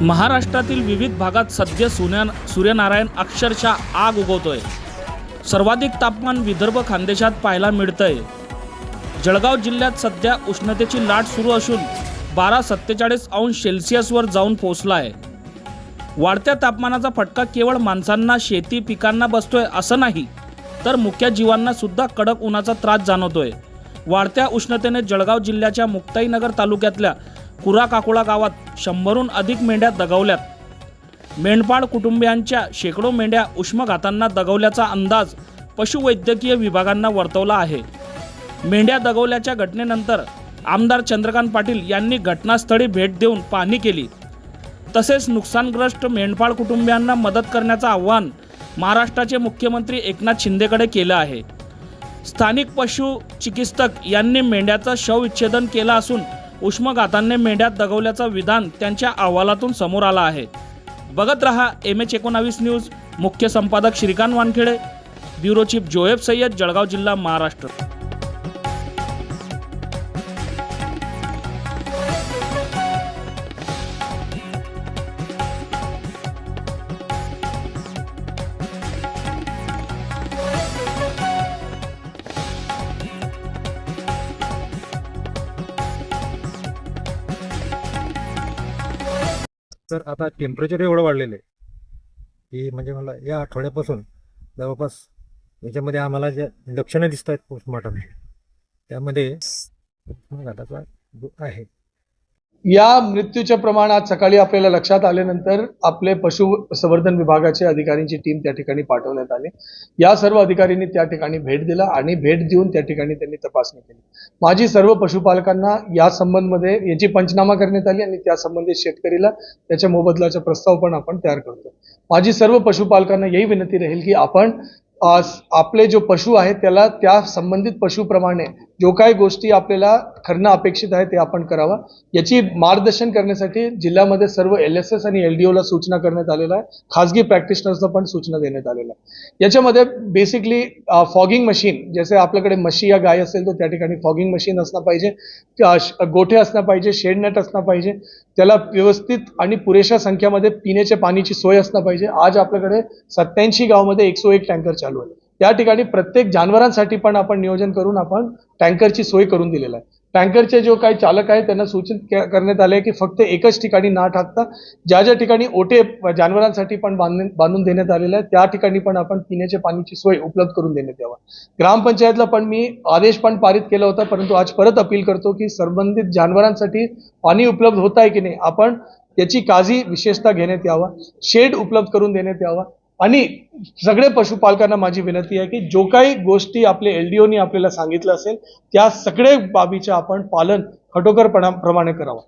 महाराष्ट्रातील विविध भागात सध्या सुन्या सूर्यनारायण अक्षरशः आग उगवतोय. सर्वाधिक तापमान विदर्भ खानदेशात पाहायला मिळतंय. जळगाव जिल्ह्यात सध्या उष्णतेची लाट सुरू असून बारा सत्तेचाळीस अंश सेल्सिअसवर जाऊन पोहोचला आहे वाढत्या तापमानाचा फटका केवळ माणसांना शेती पिकांना बसतोय असं नाही तर मुख्य जीवांना सुद्धा कडक उन्हाचा त्रास जाणवतोय. वाढत्या उष्णतेने जळगाव जिल्ह्याच्या मुक्ताईनगर तालुक्यातल्या कुरा काकोळा गावात शंभरहून अधिक मेंढ्या दगावल्यात. मेंढपाळ कुटुंबियांच्या शेकडो मेंढ्या उष्मघातांना दगवल्याचा अंदाज पशुवैद्यकीय विभागांना वर्तवला आहे. मेंढ्या दगवल्याच्या घटनेनंतर आमदार चंद्रकांत पाटील यांनी घटनास्थळी भेट देऊन पाहणी केली. तसेच नुकसानग्रस्त मेंढपाळ कुटुंबियांना मदत करण्याचं आव्हान महाराष्ट्राचे मुख्यमंत्री एकनाथ शिंदेकडे केलं आहे. स्थानिक पशु चिकित्सक यांनी मेंढ्याचं शवविच्छेदन केलं असून उष्मघातांनी मेंढ्यात दगवल्याचं विधान त्यांच्या अहवालातून समोर आलं आहे. बघत रहा एम एच एकोणावीस न्यूज. मुख्य संपादक श्रीकांत वानखेडे ब्युरो चीफ जोएब सय्यद जळगाव जिल्हा महाराष्ट्र. तर आता टेम्परेचर एवढं वाढलेलं आहे की म्हणजे मला या आठवड्यापासून जवळपास याच्यामध्ये आम्हाला जे लक्षणं दिसत आहेत पोस्टमॉर्टम त्यामध्ये उष्माघाताचा जो आहे या मृत्यूचे प्रमाण आज सकाळी आपल्याला लक्षात आल्यानंतर आपले पशुसंवर्धन विभागाचे अधिकाऱ्यांची टीम त्या ठिकाणी पाठवण्यात आली. या सर्व अधिकाऱ्यांनी त्या ठिकाणी भेट दिला आणि भेट देऊन त्या ठिकाणी त्यांनी तपासणी केली. माझी सर्व पशुपालकांना या संबंधमध्ये याची पंचनामा करण्यात आली आणि त्या संबंधित शेतकरीला त्याच्या मोबदलाचा प्रस्ताव पण आपण तयार करतो. माझी सर्व पशुपालकांना यही विनंती राहील की आपण आपले जो पशु आहे त्याला त्या संबंधित पशुप्रमाणे जो काही गोष्टी आपल्याला करणं अपेक्षित आहे ते आपण करावं. याची मार्गदर्शन करण्यासाठी जिल्ह्यामध्ये सर्व एल एस एस आणि एल डी ओला सूचना करण्यात आलेल्या आहे खाजगी प्रॅक्टिशनर्सला पण सूचना देण्यात आलेल्या आहे याच्यामध्ये बेसिकली फॉगिंग मशीन जसे आपल्याकडे म्हशी या गाय असेल तर त्या ठिकाणी फॉगिंग मशीन असणं पाहिजे. गोठे असणं पाहिजे शेड नेट असणं पाहिजे. त्याला व्यवस्थित आणि पुरेशा संख्यामध्ये पिण्याच्या पाण्याची सोय असणं पाहिजे. आज आपल्याकडे सत्याऐंशी गावामध्ये एकशे एक टँकर चालू आहे. त्या ठिकाणी प्रत्येक जानवरांसाठी पण आपण नियोजन करून आपण टँकरची सोय करून दिलेला आहे. टँकरचे जो काही चालक आहे त्यांना सूचित करण्यात आले की फक्त एकच ठिकाणी ना टाकता ज्या ज्या ठिकाणी ओटे जनावरांसाठी पण बांधून बांधून देण्यात आलेले आहे त्या ठिकाणी पण आपण पिण्याच्या पाण्याची सोय उपलब्ध करून देण्यात यावा. ग्रामपंचायतला पण मी आदेश पण पारित केला होता परंतु आज परत अपील करतो की संबंधित जनावरांसाठी पाणी उपलब्ध होत आहे की नाही आपण त्याची काळजी विशेषतः घेण्यात यावा शेड उपलब्ध करून देण्यात यावा. आणि सगळे पशुपालकांना माझी विनंती आहे की जो काही गोष्टी आपले एलडीओनी आपल्याला सांगितलं असेल त्या सगळे बाबीचं आपण पालन खटोकरपणा प्रमाणे करावं.